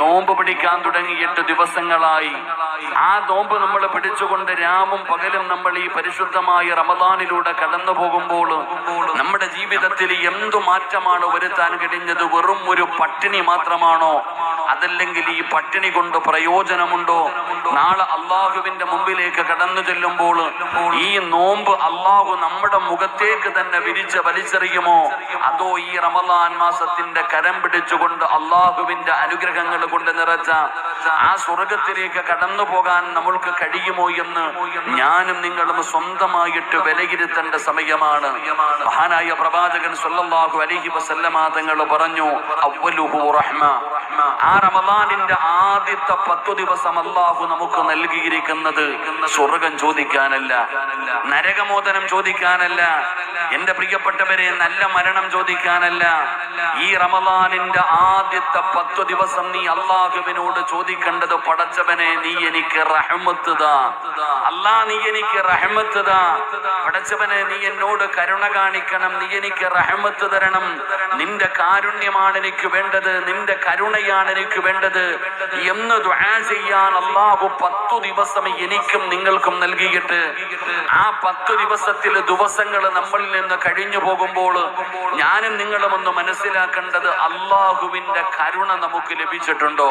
നോമ്പ് പിടിക്കാൻ തുടങ്ങി എട്ട് ദിവസങ്ങളായി. ആ നോമ്പ് നമ്മൾ പിടിച്ചുകൊണ്ട് രാമും പകലും നമ്മൾ ഈ പരിശുദ്ധമായ റമദാനിലൂടെ കടന്നു പോകുമ്പോൾ നമ്മുടെ ജീവിതത്തിൽ എന്തു മാറ്റമാണ് വരുത്താൻ കഴിഞ്ഞത്? വെറും ഒരു പട്ടിണി മാത്രമാണോ? അതല്ലെങ്കിൽ ഈ പട്ടിണി കൊണ്ട് പ്രയോജനമുണ്ടോ? നാളെ അള്ളാഹുവിന്റെ മുമ്പിലേക്ക് കടന്നു ചെല്ലുമ്പോൾ ഈ നോമ്പ് അള്ളാഹു നമ്മുടെ മുഖത്തേക്ക് തന്നെ വിരിച്ച് വലിച്ചെറിയുമോ? അതോ ഈ റമദാൻ മാസത്തിന്റെ കരം പിടിച്ചുകൊണ്ട് അള്ളാഹുവിന്റെ അനുഗ്രഹങ്ങൾ കൊണ്ട് നിറച്ച ആ സ്വർഗത്തിലേക്ക് കടന്നു പോകാൻ നമ്മൾക്ക് കഴിയുമോ എന്ന് ഞാനും നിങ്ങളും സ്വന്തമായിട്ട് വിലയിരുത്തേണ്ട സമയമാണ്. മഹാനായ പ്രവാചകൻ സല്ലാഹു അലഹി വസല്ലമാതങ്ങൾ പറഞ്ഞു റഹ്മ. ആ റമദാനിന്റെ ആദ്യത്തെ പത്തു ദിവസം അള്ളാഹു നമുക്ക് നൽകിയിരിക്കുന്നത് സ്വർഗം ചോദിക്കാനല്ല നരകമോദനം ചോദിക്കാനല്ല എന്റെ പ്രിയപ്പെട്ടവരെ നല്ല മരണം ചോദിക്കാനല്ല ഈ റമദാനിന്റെ ആദ്യത്തെ പത്തു ദിവസം നീ അള്ളാഹുവിനോട് ചോദിക്കേണ്ടത് പടച്ചവനെ നീ എനിക്ക് റഹ്മത്ത് അല്ലാ നീ എനിക്ക് പടച്ചവനെ നീ എന്നോട് കരുണ കാണിക്കണം നീ എനിക്ക് റഹമത്ത് തരണം. നിന്റെ കാരുണ്യമാണ് എനിക്ക് വേണ്ടത് നിന്റെ കരുണയാണ് എനിക്ക് വേണ്ടത്. എന്ന് ദുആ ചെയ്യാൻ അള്ളാഹു പത്തു ദിവസം എനിക്കും നിങ്ങൾക്കും നൽകിയിട്ട് ആ പത്തു ദിവസത്തിലെ ദിവസങ്ങൾ നമ്മളിൽ നിന്ന് കഴിഞ്ഞു പോകുമ്പോൾ ഞാനും നിങ്ങളും ഒന്ന് മനസ്സിലാക്കേണ്ടത് അള്ളാഹുവിന്റെ കരുണ നമുക്ക് ലഭിച്ചിട്ടുണ്ടോ?